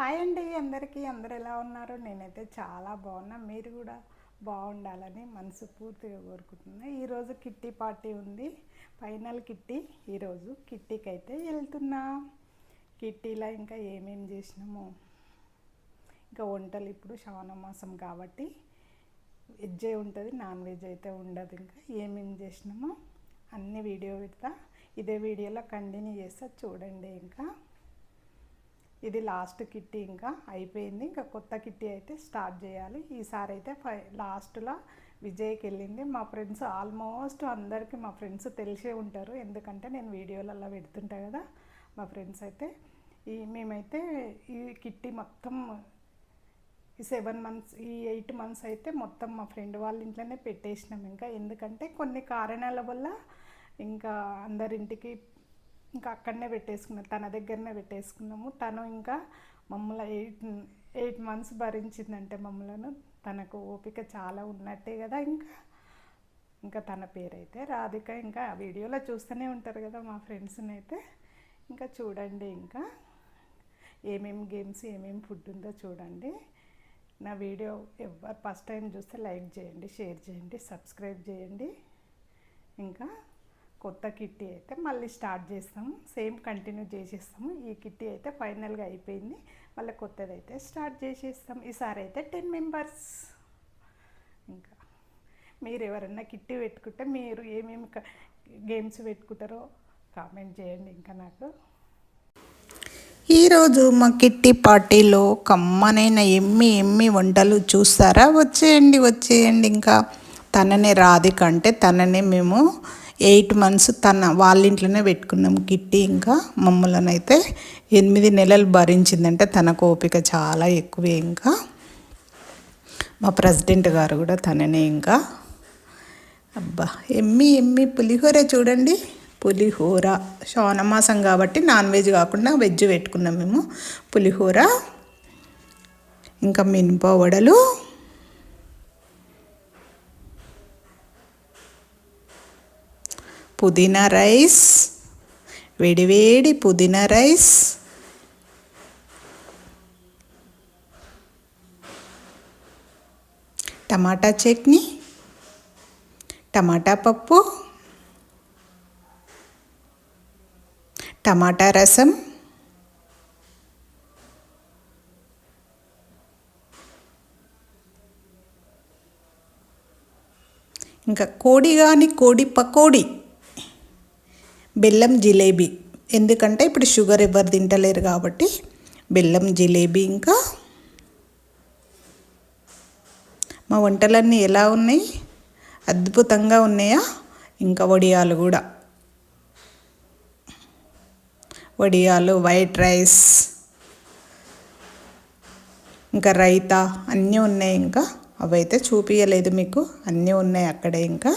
Hi అండి అందరికీ. అందరు ఎలా ఉన్నారు? నేనైతే చాలా బాగున్నా. మీరు కూడా బాగుండాలని మనసు పూర్తిగా కోరుకుంటున్నా ఈరోజు కిట్టి పార్టీ ఉంది. Final kitty. ఈరోజు కిట్టీకి అయితే వెళ్తున్నా. కిట్టీలో ఇంకా ఏమేం చేసినాము. ఇంకా వంటలు ఇప్పుడు శ్రావణ మాసం కాబట్టి వెజ్ ఉంటుంది నాన్ వెజ్ అయితే ఉండదు. ఇంకా ఏమేం చేసినామో అన్ని వీడియో పెడతా. ఇదే వీడియోలో కంటిన్యూ చేస్తా. చూడండి ఇంకా. ఇది లాస్ట్ కిట్టి ఇంకా అయిపోయింది. ఇంకా కొత్త కిట్టి అయితే స్టార్ట్ చేయాలి. ఈసారి అయితే ఫై లాస్ట్లో విజయ్కి వెళ్ళింది. మా ఫ్రెండ్స్ ఆల్మోస్ట్ అందరికీ మా ఫ్రెండ్స్ తెలిసే ఉంటారు. ఎందుకంటే నేను వీడియోలలో పెడుతుంటా కదా. మా ఫ్రెండ్స్ అయితే ఈ మేమైతే ఈ కిట్టి మొత్తం ఈ సెవెన్ మంత్స్ ఈ ఎయిట్ మంత్స్ అయితే మొత్తం మా ఫ్రెండ్ వాళ్ళ ఇంట్లోనే పెట్టేసినాం. ఇంకా ఎందుకంటే కొన్ని కారణాల వల్ల ఇంకా అందరింటికి ఇంకా అక్కడనే పెట్టేసుకున్నాం తన దగ్గరనే పెట్టేసుకున్నాము. తను ఇంకా మమ్మల్ని ఎయిట్ ఎయిట్ మంత్స్ భరించిందంటే మమ్మలను. తనకు ఓపిక చాలా ఉన్నట్టే కదా ఇంకా. ఇంకా తన పేరైతే రాధిక ఇంకా ఆ వీడియోలో చూస్తూనే ఉంటారు కదా మా ఫ్రెండ్స్ని అయితే ఇంకా చూడండి ఇంకా ఏమేమి గేమ్స్ ఏమేమి ఫుడ్ ఉందో చూడండి. నా వీడియో ఎవరు ఫస్ట్ టైం చూస్తే లైక్ చేయండి షేర్ చేయండి సబ్స్క్రైబ్ చేయండి. ఇంకా కొత్త కిట్టి అయితే మళ్ళీ స్టార్ట్ చేస్తాము. సేమ్ కంటిన్యూ చేసేస్తాము. ఈ కిట్టి అయితే ఫైనల్గా అయిపోయింది. మళ్ళీ కొత్తది అయితే స్టార్ట్ చేసేస్తాం ఈసారి అయితే టెన్ మెంబర్స్. ఇంకా మీరు ఎవరన్నా కిట్టి పెట్టుకుంటే మీరు ఏమేమి గేమ్స్ పెట్టుకుంటారో కామెంట్ చేయండి ఇంకా నాకు. ఈరోజు మా కిట్టి పార్టీలో కమ్మనైన ఎమ్మి ఎమ్మి వంటలు చూస్తారా? వచ్చేయండి వచ్చేయండి. ఇంకా తననే రాధిక అంటే తననే మేము ఎయిట్ మంత్స్ తన వాళ్ళ ఇంట్లోనే పెట్టుకున్నాం. కిట్టి ఇంకా మమ్మల్ని అయితే ఎనిమిది నెలలు భరించిందంటే. తనకు ఓపిక చాలా ఎక్కువే ఇంకా. మా ప్రెసిడెంట్ గారు కూడా తననే ఇంకా. అబ్బా ఎమ్మి ఎమ్మి పులిహోర చూడండి. పులిహోర. శ్రావణమాసం కాబట్టి నాన్ వెజ్ కాకుండా వెజ్ పెట్టుకున్నాం మేము. పులిహోర ఇంకా మినప వడలు పుదీనా రైస్ వేడివేడి పుదీనా రైస్ టమాటా చట్నీ టమాటా పప్పు టమాటా రసం ఇంకా కోడి కానీ కోడి పకోడీ. బెల్లం జిలేబీ. ఎందుకంటే ఇప్పుడు షుగర్ ఎవరు తింటలేరు కాబట్టి బెల్లం జిలేబీ ఇంకా మా వంటలన్నీ ఎలా ఉన్నాయి? అద్భుతంగా ఉన్నాయా? ఇంకా వడియాలు కూడా. వడియాలు వైట్ రైస్ ఇంకా రైతా అన్నీ ఉన్నాయి ఇంకా. అవైతే చూపించలేదు మీకు. అన్నీ ఉన్నాయి అక్కడే ఇంకా.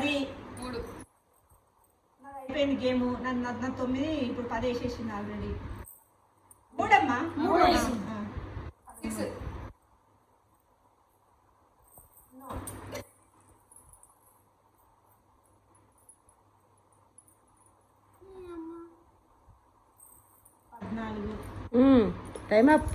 పది మూడు. అయిపోయింది గేమ్. నన్ను నా తొమ్మిది ఇప్పుడు పది వేసేసింది ఆల్రెడీ మూడమ్మా? మూడు పద్నాలుగు. Time up